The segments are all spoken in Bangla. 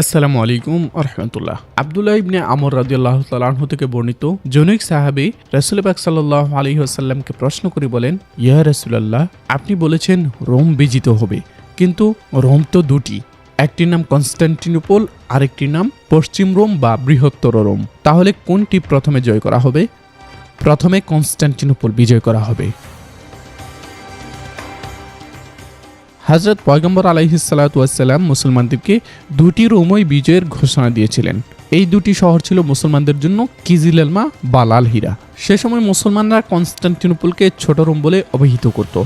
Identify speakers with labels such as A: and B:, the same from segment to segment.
A: আসসালামু আলাইকুম রহমতুল্লাহ। আবদুল্লাহ ইবনে আমর রাদিয়াল্লাহু তাআলাহু থেকে বর্ণিত জনৈক সাহাবী রাসূল পাক সাল্লাল্লাহু আলাইহি ওয়াসাল্লামকে প্রশ্ন করে বলেন, ইয়া রাসূলুল্লাহ, আপনি বলেছেন রোম বিজিত হবে, কিন্তু রোম তো দুটি, একটির নাম কনস্টান্টিনোপল, আরেকটির নাম পশ্চিম রোম বা বৃহত্তর রোম। তাহলে কোনটি প্রথমে জয় করা হবে? প্রথমে কনস্টান্টিনোপল বিজয় করা হবে। হজরত পয়গম্বর আলাইহিসাল্লাম মুসলমানদেরকে দুটি রোমই বিজয়ের ঘোষণা দিয়েছিলেন। এই দুটি শহর ছিল মুসলমানদের জন্য কিজিলেলমা বা লাল হীরা সে সময় মুসলমানরা কনস্টান্টিনোপলকে ছোট রোম বলে অভিহিত করত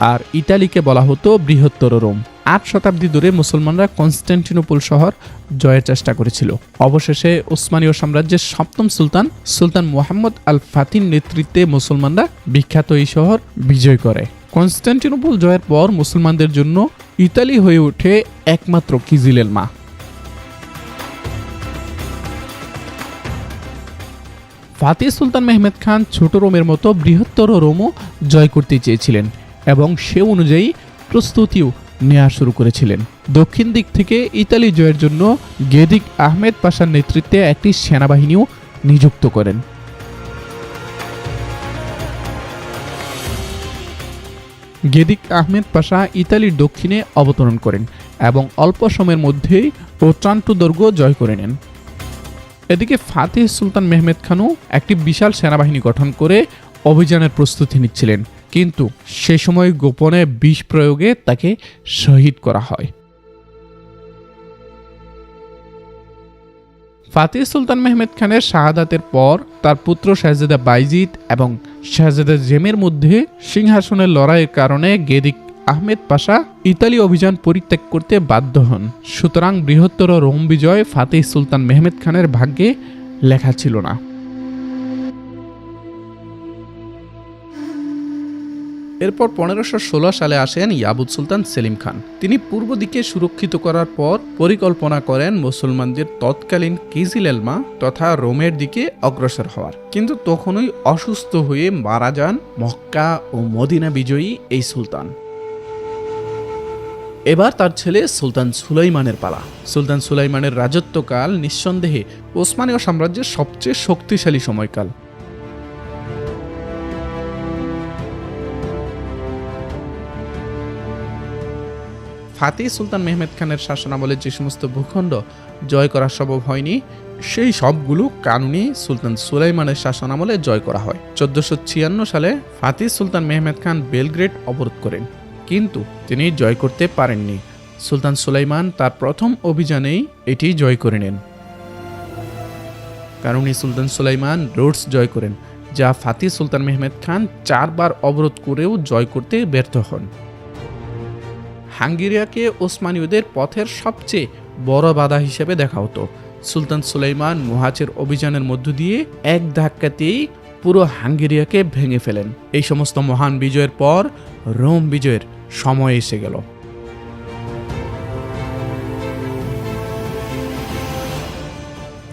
A: আর ইটালিকে বলা হতো বৃহত্তর রোম। আট শতাব্দী ধরে মুসলমানরা কনস্টান্টিনোপল শহর জয়ের চেষ্টা করেছিল। অবশেষে ওসমানীয় সাম্রাজ্যের সপ্তম সুলতান সুলতান মোহাম্মদ আল ফাতির নেতৃত্বে মুসলমানরা বিখ্যাত এই শহর বিজয় করে। কনস্টান্টিনোপল জয়ের পর মুসলমানদের জন্য ইতালি হয়ে ওঠে একমাত্র কিজিলের মা। ফাতিহ সুলতান মেহমেদ খান ছোট রোমের মতো বৃহত্তর রোমও জয় করতে চেয়েছিলেন এবং সে অনুযায়ী প্রস্তুতিও নেওয়া শুরু করেছিলেন। দক্ষিণ দিক থেকে ইতালি জয়ের জন্য গেদিক আহমেদ পাশার নেতৃত্বে একটি সেনাবাহিনীও নিযুক্ত করেন। গেদিক আহমেদ পাশা ইতালির দক্ষিণে অবতরণ করেন এবং অল্প সময়ের মধ্যেই ওট্রান্টু দুর্গ জয় করে নেন। এদিকে ফাতিহ সুলতান মেহমেদ খানও একটি বিশাল সেনাবাহিনী গঠন করে অভিযানের প্রস্তুতি নিচ্ছিলেন, কিন্তু সে সময় গোপনে বিষ প্রয়োগে তাকে শহীদ করা হয়। ফাতিহ সুলতান মেহমেদ খানের শাহাদাতের পর তার পুত্র শাহজাদা বাইজিদ এবং শাহজাদা জেমের মধ্যে সিংহাসনের লড়াইয়ের কারণে গেদিক আহমেদ পাশা ইতালি অভিযান পরিত্যাগ করতে বাধ্য হন। সুতরাং বৃহত্তর রোম বিজয় ফাতেহ সুলতান মেহমেদ খানের ভাগ্যে লেখা ছিল না। এরপর পনেরোশো ষোলো সালে আসেন ইয়াবুদ সুলতান সেলিম খান। তিনি পূর্ব দিকে সুরক্ষিত করার পর পরিকল্পনা করেন মুসলমানদের তৎকালীন কিজিলেলমা তথা রোমের দিকে অগ্রসর হওয়ার। কিন্তু তখনই অসুস্থ হয়ে মারা যান মক্কা ও মদিনা বিজয়ী এই সুলতান। এবার তার ছেলে সুলতান সুলাইমানের পালা। সুলতান সুলাইমানের রাজত্বকাল নিঃসন্দেহে ওসমানীয় সাম্রাজ্যের সবচেয়ে শক্তিশালী সময়কাল। ফাতিহ সুলতান মেহমেদ খানের শাসনামলে যে সমস্ত ভূখণ্ড জয় করা সম্ভব হয়নি, সেই সবগুলো কানুনি সুলতান সুলাইমানের শাসনামলে জয় করা হয়। চোদ্দশো ছিয়ান্ন সালে ফাতিহ সুলতান মেহমেদ খান বেলগ্রেড অবরোধ করেন, কিন্তু তিনি জয় করতে পারেননি। সুলতান সুলাইমান তার প্রথম অভিযানেই এটি জয় করে নেন। কারণে সুলতান সুলাইমান রোডস জয় করেন, যা ফাতিহ সুলতান মেহমেদ খান চারবার অবরোধ করেও জয় করতে ব্যর্থ হন। হাঙ্গেরিয়াকে ওসমানীয়দের পথের সবচেয়ে বড় বাধা হিসেবে দেখা হতো। সুলতান সুলাইমান মুহাচের অভিযানের মধ্য দিয়ে এক ধাক্কাতেই পুরো হাঙ্গেরিয়াকে ভেঙে ফেলেন। এই সমস্ত মহান বিজয়ের পর রোম বিজয়ের সময় এসে গেল।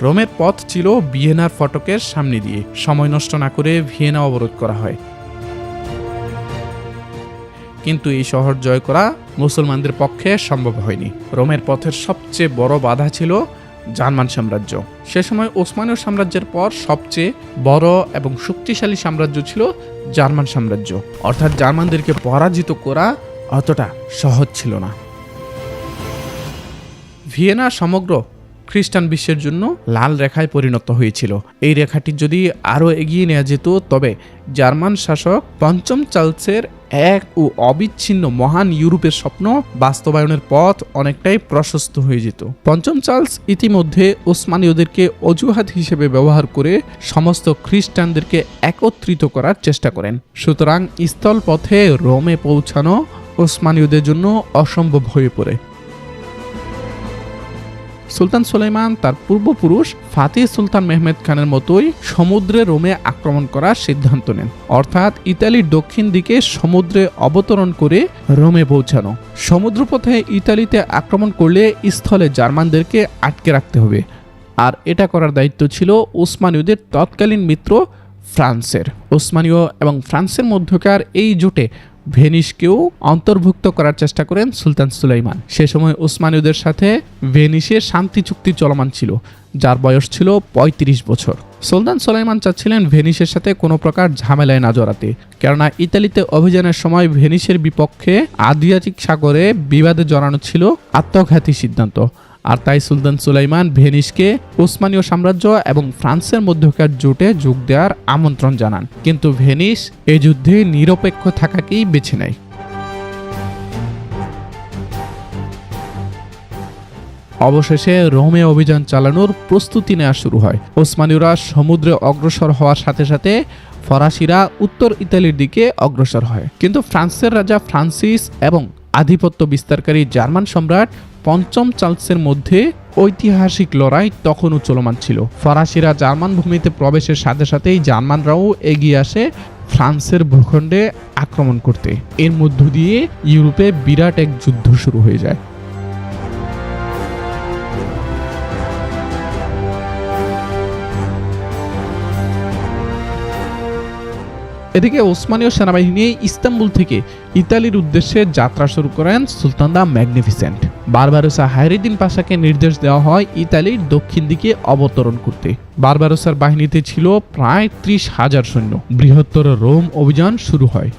A: রোমের পথ ছিল ভিয়েনার ফটকের সামনে দিয়ে। সময় নষ্ট না করে ভিয়েনা অবরোধ করা হয়। কিন্তু এই শহর জয় করা মুসলমানদের পক্ষে সম্ভব হয়নি। রোমের পথের সবচেয়ে বড় বাধা ছিল জার্মান সাম্রাজ্য। সে সময় ওসমানীয় সাম্রাজ্যের পর সবচেয়ে বড় এবং শক্তিশালী সাম্রাজ্য ছিল জার্মান সাম্রাজ্য। অর্থাৎ জার্মানদেরকে পরাজিত করা অতটা সহজ ছিল না। ভিয়েনা সমগ্র খ্রিস্টান বিশ্বের জন্য লাল রেখায় পরিণত হয়েছিল। এই রেখাটি যদি আরও এগিয়ে নেওয়া যেত, তবে জার্মান শাসক পঞ্চম চার্লসের এক ও অবিচ্ছিন্ন মহান ইউরোপের স্বপ্ন বাস্তবায়নের পথ অনেকটাই প্রশস্ত হয়ে যেত। পঞ্চম চার্লস ইতিমধ্যে ওসমানীয়দেরকে অজুহাত হিসেবে ব্যবহার করে সমস্ত খ্রিস্টানদেরকে একত্রিত করার চেষ্টা করেন। সুতরাং স্থলপথে রোমে পৌঁছানো ওসমানীয়দের জন্য অসম্ভব হয়ে পড়ে। সুলতান সুলাইমান তার পূর্বপুরুষ ফাতিহ সুলতান মেহমেদ খানের মতোই সমুদ্রে রোমে আক্রমণ করার সিদ্ধান্ত নেন। অর্থাৎ ইতালির দক্ষিণ দিকে সমুদ্রে অবতরণ করে রোমে পৌঁছানো। সমুদ্রপথে ইতালিতে আক্রমণ করলে স্থলে জার্মানদেরকে আটকে রাখতে হবে। আর এটা করার দায়িত্ব ছিল উসমানীয়দের তৎকালীন মিত্র ফ্রান্সের। ওসমানীয় এবং ফ্রান্সের মধ্যকার এই জোটে ভেনিসকেও অন্তর্ভুক্ত করার চেষ্টা করেন সুলতান সুলাইমান। সে সময় ওসমানীয়দের সাথে ভেনিসের শান্তি চুক্তি চলমান ছিল, যার বয়স ছিল ৩৫ বছর। সুলতান সুলাইমান চাচ্ছিলেন ভেনিসের সাথে কোনো প্রকার ঝামেলায় না জড়াতে, কেননা ইতালিতে অভিযানের সময় ভেনিসের বিপক্ষে আদিয়াটিক সাগরে বিবাদে জড়ানো ছিল আত্মঘাতী সিদ্ধান্ত। আর তাই সুলতান সুলাইমান, ভেনিসকে ওসমানীয় সাম্রাজ্য এবং ফ্রান্সের মধ্যকার জোটে যোগ দেওয়ার আমন্ত্রণ জানান। কিন্তু ভেনিস এই যুদ্ধে নিরপেক্ষ থাকাকেই বেছে নেয়। অবশেষে রোমে অভিযান চালানোর প্রস্তুতি নেওয়া শুরু হয়। ওসমানীয়রা সমুদ্রে অগ্রসর হওয়ার সাথে সাথে ফরাসিরা উত্তর ইতালির দিকে অগ্রসর হয়। কিন্তু ফ্রান্সের রাজা ফ্রান্সিস এবং আধিপত্য বিস্তারকারী জার্মান সম্রাট পঞ্চম চার্লসের মধ্যে ঐতিহাসিক লড়াই তখনও চলমান ছিল। ফরাসিরা জার্মান ভূমিতে প্রবেশের সাথে সাথেই জার্মানরাও এগিয়ে আসে ফ্রান্সের ভূখণ্ডে আক্রমণ করতে। এর মধ্য দিয়ে ইউরোপে বিরাট এক যুদ্ধ শুরু হয়ে যায়। এদিকে ওসমানীয় সেনাবাহিনী ইস্তাম্বুল থেকে ইতালির উদ্দেশ্যে যাত্রা শুরু করেন সুলতান দা ম্যাগনিফিসেন্ট। বারবারোসা হায়রিদিন পাশাকে নির্দেশ দেওয়া হয় ইতালির দক্ষিণ দিকে অবতরণ করতে। বারবারোসার বাহিনীতে ছিল প্রায় ত্রিশ হাজার সৈন্য। বৃহত্তর রোম অভিযান শুরু হয়।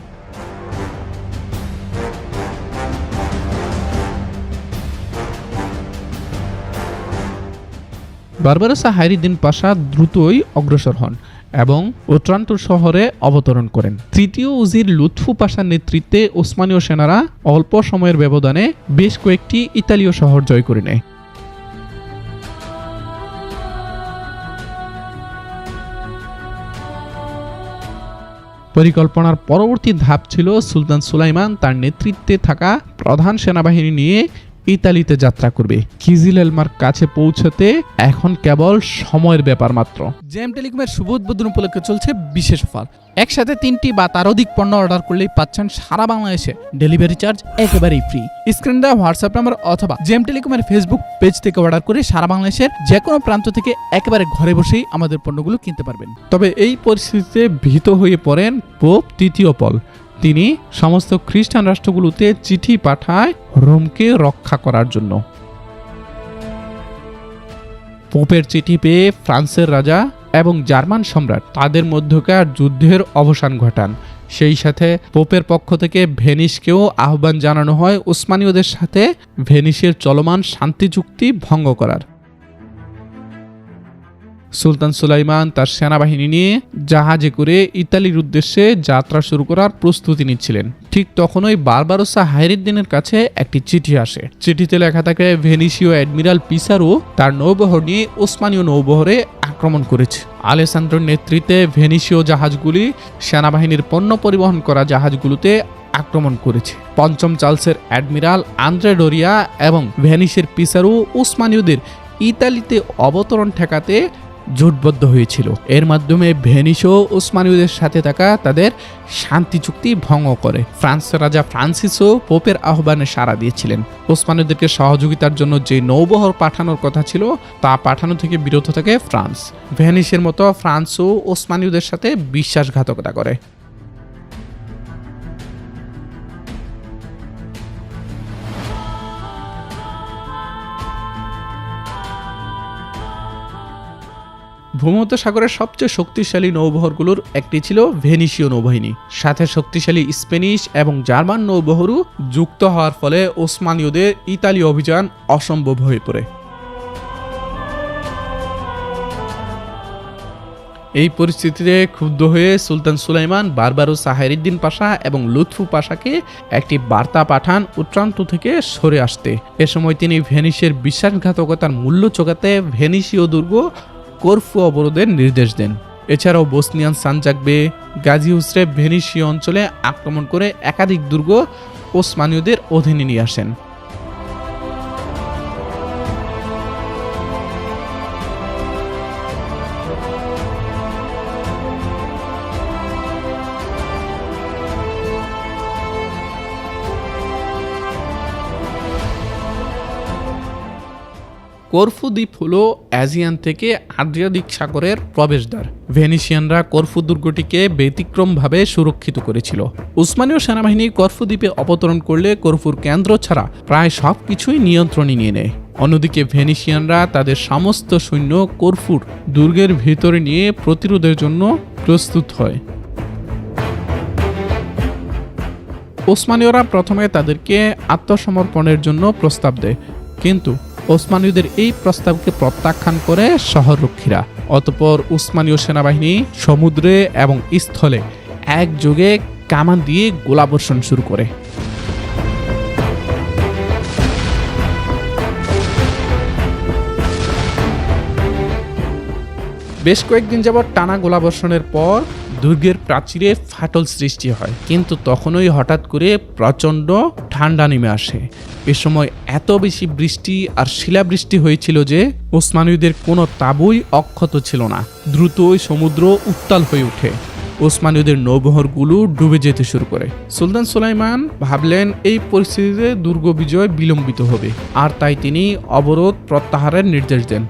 A: বারবারোসা হাইরিদ্দিন পাশা দ্রুতই অগ্রসর হন। এবং ওট্রান্টো শহরে অবতরণ করেন। তৃতীয় উজির লুৎফু পাশার নেতৃত্বে ওসমানীয় সেনারা অল্প সময়ের ব্যবধানে বেশ কয়েকটি ইতালীয় শহর জয় করে নেয়। পরিকল্পনার পরবর্তী ধাপ ছিল সুলতান সুলাইমান তার নেতৃত্বে থাকা প্রধান সেনাবাহিনী নিয়ে ইতালিতে যাত্রা করবে। কিজিল এলমার কাছে পৌঁছতে এখন কেবল সময়ের ব্যাপার মাত্র।
B: জেম টেলিকমের শুভ উদ্বোধন উপলক্ষে চলছে বিশেষ অফার। একসাথে তিনটি বা তার অধিক পণ্য অর্ডার করলেই পাচ্ছেন সারা বাংলাদেশে ডেলিভারি চার্জ একেবারেই ফ্রি স্ক্রিন দেওয়া হোয়াটসঅ্যাপ নাম্বার অথবা জেম টেলিকমের ফেসবুক পেজ থেকে অর্ডার করে সারা বাংলাদেশের যে কোনো প্রান্ত থেকে একেবারে ঘরে বসেই আমাদের পণ্যগুলো কিনতে পারবেন।
A: তবে এই পরিস্থিতিতে ভীত হয়ে পড়েন পোপ তৃতীয় পল। তিনি সমস্ত খ্রিস্টান রাষ্ট্রগুলোতে চিঠি পাঠায় রোমকে রক্ষা করার জন্য। পোপের চিঠি পেয়ে ফ্রান্সের রাজা এবং জার্মান সম্রাট তাদের মধ্যকার যুদ্ধের অবসান ঘটান। সেই সাথে পোপের পক্ষ থেকে ভেনিসকেও আহ্বান জানানো হয় উসমানীয়দের সাথে ভেনিসের চলমান শান্তি চুক্তি ভঙ্গ করার। সুলতান সুলাইমান তার সেনাবাহিনী নিয়ে জাহাজে করে ইতালির উদ্দেশ্যে যাত্রা শুরু করার প্রস্তুতি নিচ্ছিলেন। ঠিক তখনই বারবারোসা হাইরিদ্দিনের কাছে একটি চিঠি আসে। চিঠিতে লেখা থাকে, ভেনিসীয় অ্যাডমিরাল পিসারো তার নৌবহর নিয়ে ওসমানীয় নৌবহরে আক্রমণ করেছে। আলেসান্দ্রোর নেতৃত্বে ভেনিসীয় জাহাজগুলি সেনাবাহিনীর পণ্য পরিবহন করা জাহাজগুলোতে আক্রমণ করেছে। পঞ্চম চার্লসের অ্যাডমিরাল আন্দ্রে ডোরিয়া এবং ভেনিসের পিসারু উসমানীয়দের ইতালিতে অবতরণ ঠেকাতে জোটবদ্ধ হয়েছিল। এর মাধ্যমে ভেনিসও ওসমানীয়দের সাথে থাকা তাদের শান্তি চুক্তি ভঙ্গ করে। ফ্রান্সের রাজা ফ্রান্সিসও পোপের আহ্বানে সাড়া দিয়েছিলেন। ওসমানীয়দেরকে সহযোগিতার জন্য যে নৌবহর পাঠানোর কথা ছিল, তা পাঠানো থেকে বিরত থাকে ফ্রান্স। ভেনিসের মতো ফ্রান্সও ওসমানীয়দের সাথে বিশ্বাসঘাতকতা করে। ভূমধ্য সাগরের সবচেয়ে শক্তিশালী নৌবহরগুলোর একটি ছিল ভেনিসীয় নৌবাহিনী। সাথে শক্তিশালী স্পেনিশ এবং জার্মান নৌবহরও যুক্ত হওয়ার ফলে ওসমানীয়দের ইতালি অভিযান অসম্ভব হয়ে পড়ে। এই পরিস্থিতিতে ক্ষুব্ধ হয়ে সুলতান সুলাইমান বারবারও সাহেরিদ্দিন পাশা এবং লুৎফু পাশাকে একটি বার্তা পাঠান উত্তরান্ত থেকে সরে আসতে। এ সময় তিনি ভেনিসের বিশ্বাসঘাতকতার মূল্য চোকাতে ভেনিসীয় দুর্গ করফু অবরোধের নির্দেশ দেন। এছাড়াও বসনিয়ান সানজাকবে গাজী হুসরে ভেনিসীয় অঞ্চলে আক্রমণ করে একাধিক দুর্গ ওসমানীয়দের অধীনে নিয়ে আসেন। করফু দ্বীপ হল অ্যাজিয়ান থেকে আদ্রিয়াদিক সাগরের প্রবেশদ্বার। ভেনিসিয়ানরা করফু দুর্গটিকে ব্যতিক্রমভাবে সুরক্ষিত করেছিল। উসমানীয় সেনাবাহিনী করফু দ্বীপে অবতরণ করলে করফুর কেন্দ্র ছাড়া প্রায় সব কিছুই নিয়ন্ত্রণে নিয়ে নেয়। অন্যদিকে ভেনিসিয়ানরা তাদের সমস্ত সৈন্য করফুর দুর্গের ভিতরে নিয়ে প্রতিরোধের জন্য প্রস্তুত হয়। ওসমানীয়রা প্রথমে তাদেরকে আত্মসমর্পণের জন্য প্রস্তাব দেয়, কিন্তু ওসমানীয়দের এই প্রস্তাবকে প্রত্যাখ্যান করে শহররক্ষীরা। অতপর উসমানীয় সেনাবাহিনী সমুদ্রে এবং স্থলে একযোগে কামান দিয়ে গোলাবর্ষণ শুরু করে। বেশ কয়েকদিন যাবৎ টানা গোলাবর্ষণের পর দুর্গের প্রাচীরে ফাটল সৃষ্টি হয়। কিন্তু তখনই হঠাৎ করে প্রচণ্ড ঠান্ডা নেমে আসে। এ সময় এত বেশি বৃষ্টি আর শিলাবৃষ্টি হয়েছিল যে ওসমানীয়দের কোনো তাবুই অক্ষত ছিল না। দ্রুতই সমুদ্র উত্তাল হয়ে ওঠে। ওসমানীয়দের নৌবহরগুলো ডুবে যেতে শুরু করে। সুলতান সুলাইমান ভাবলেন, এই পরিস্থিতিতে দুর্গ বিজয় বিলম্বিত হবে। আর তাই তিনি অবরোধ প্রত্যাহারের নির্দেশ দেন।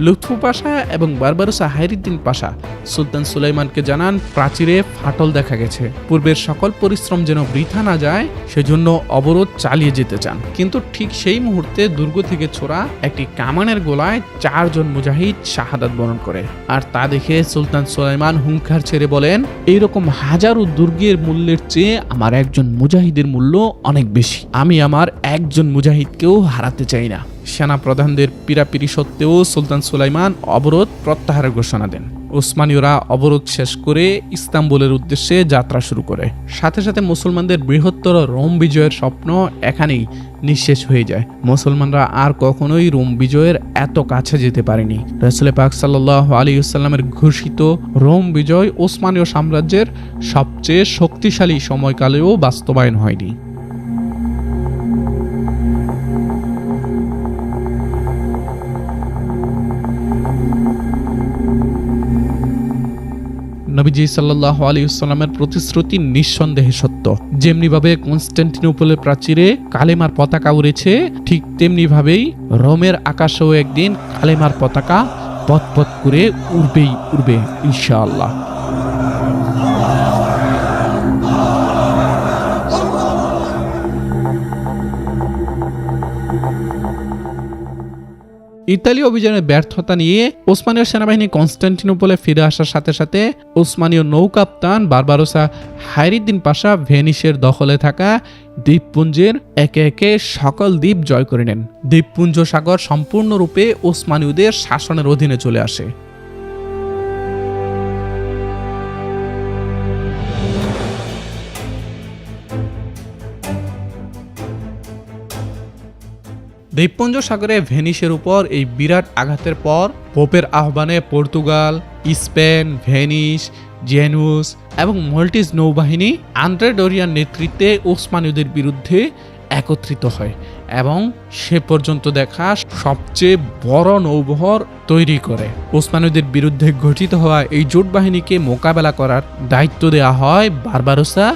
A: লুৎফু পাশা এবং বারবারুসা হাইরুদ্দিন পাশা। সুলতান সুলাইমানকে জানান, প্রাচীরে ফাটল দেখা গেছে। পূর্বের সকল পরিশ্রম যেন বৃথা না যায়, সেজন্য অবরোধ চালিয়ে যেতে চান। কিন্তু ঠিক সেই মুহূর্তে দুর্গ থেকে ছোড়া একটি কামানের গোলায় চারজন মুজাহিদ শাহাদাত বরণ করে। আর তা দেখে সুলতান সুলাইমান হুঙ্কার ছেড়ে বলেন, এইরকম হাজারো দুর্গের মূল্যের চেয়ে আমার একজন মুজাহিদের মূল্য অনেক বেশি। আমি আমার একজন মুজাহিদকেও হারাতে চাই না। সেনা প্রধানদের পিরাপিরি সত্ত্বেও সুলতান সুলাইমান অবরোধ প্রত্যাহারের ঘোষণা দেন। ওসমানীয়রা অবরোধ শেষ করে ইস্তাম্বুলের উদ্দেশ্যে যাত্রা শুরু করে। সাথে সাথে মুসলমানদের বৃহত্তর রোম বিজয়ের স্বপ্ন এখানেই নিঃশেষ হয়ে যায়। মুসলমানরা আর কখনোই রোম বিজয়ের এত কাছে যেতে পারেনি। রসুল পাক সাল্লাহ আলী সাল্লামের ঘোষিত রোম বিজয় ওসমানীয় সাম্রাজ্যের সবচেয়ে শক্তিশালী সময়কালেও বাস্তবায়ন হয়নি। নবীজি সাল্লাহ আলী ইসলামের প্রতিশ্রুতি নিঃসন্দেহে সত্য। যেমনিভাবে কনস্ট্যান্টিনোপলের প্রাচীরে কালেমার পতাকা উড়েছে, ঠিক তেমনিভাবেই রোমের আকাশেও একদিন কালেমার পতাকা পথ পথ করে উড়বেই উড়বে, ইনশাআল্লাহ। ইতালি অভিযানের ব্যর্থতা নিয়ে ওসমানীয় সেনাবাহিনী কনস্টান্টিনোপলে ফিরে আসার সাথে সাথে ওসমানীয় নৌকাপ্তান বারবারোসা হাইরিদ্দিন পাশা ভেনিসের দখলে থাকা দ্বীপপুঞ্জের একে একে সকল দ্বীপ জয় করে নেন। দ্বীপপুঞ্জ সাগর সম্পূর্ণরূপে ওসমানীয়দের শাসনের অধীনে চলে আসে। দ্বীপপুঞ্জ সাগরে ভেনিসের উপর এই বিরাট আঘাতের পর পোপের আহ্বানে পর্তুগাল, স্পেন, ভেনিস, জেনুস এবং মল্টিস নৌবাহিনী আন্দ্রেডোরিয়ার নেতৃত্বে ওসমানীয়দের বিরুদ্ধে একত্রিত হয় এবং সে পর্যন্ত দেখা সবচেয়ে বড় নৌবহর তৈরি করে। ওসমানীয়দের বিরুদ্ধে গঠিত হওয়া এই জোট বাহিনীকে মোকাবেলা করার দায়িত্ব দেওয়া হয় বারবারোসা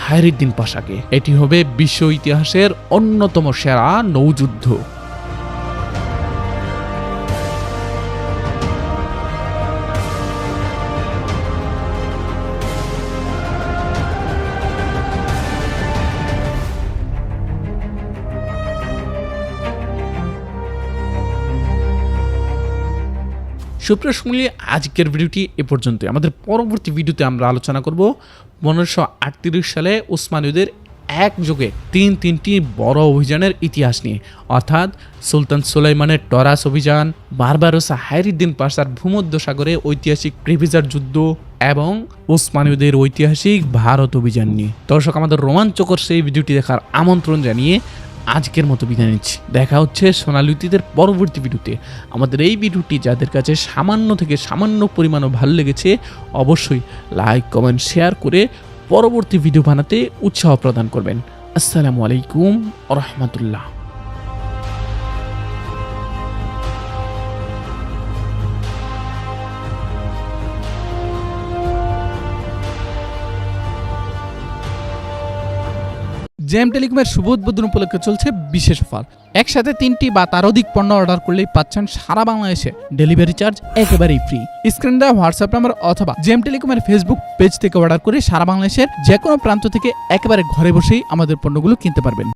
A: হায়রুদ্দিন পাশাকে। এটি হবে বিশ্ব ইতিহাসের অন্যতম সেরা নৌযুদ্ধ। সুপ্রিয় শুনলে আজকের ভিডিওটি এ পর্যন্ত আমাদের পরবর্তী ভিডিওতে আমরা আলোচনা করব পনেরোশো সালে উসমানীয়দের একযোগে তিন তিনটি বড় অভিযানের ইতিহাস নিয়ে, অর্থাৎ সুলতান সুলাইমানের টরাস অভিযান বারবারোসা হায়রুদ্দিন পাশার ভূমধ্য সাগরে ঐতিহাসিক প্রিভিজার যুদ্ধ এবং উসমানীয়দের ঐতিহাসিক ভারত অভিযান নিয়ে। দর্শক, আমাদের রোমাঞ্চকর সেই ভিডিওটি দেখার আমন্ত্রণ জানিয়ে আজকের মতো বিদায় নিচ্ছি। দেখা হচ্ছে সোনালুতিদের পরবর্তী ভিডিওতে। আমাদের এই ভিডিওটি যাদের কাছে সামান্য থেকে সামান্য পরিমাণও ভালো লেগেছে, অবশ্যই লাইক কমেন্ট শেয়ার করে পরবর্তী ভিডিও বানাতে উৎসাহ প্রদান করবেন। আসসালামু আলাইকুম রহমতুল্লাহ।
B: জেএম টেলিকমের শুভ উদ্বোধন উপলক্ষে চলছে বিশেষ অফার একসাথে তিনটি বা তার অধিক পণ্য অর্ডার করলেই পাচ্ছেন সারা বাংলাদেশে ডেলিভারি চার্জ একেবারেই ফ্রি স্ক্রিন দেওয়া হোয়াটসঅ্যাপ নাম্বার অথবা জেম টেলিকমের ফেসবুক পেজ থেকে অর্ডার করে সারা বাংলাদেশের যে কোনো প্রান্ত থেকে একেবারে ঘরে বসেই আমাদের পণ্যগুলো কিনতে পারবেন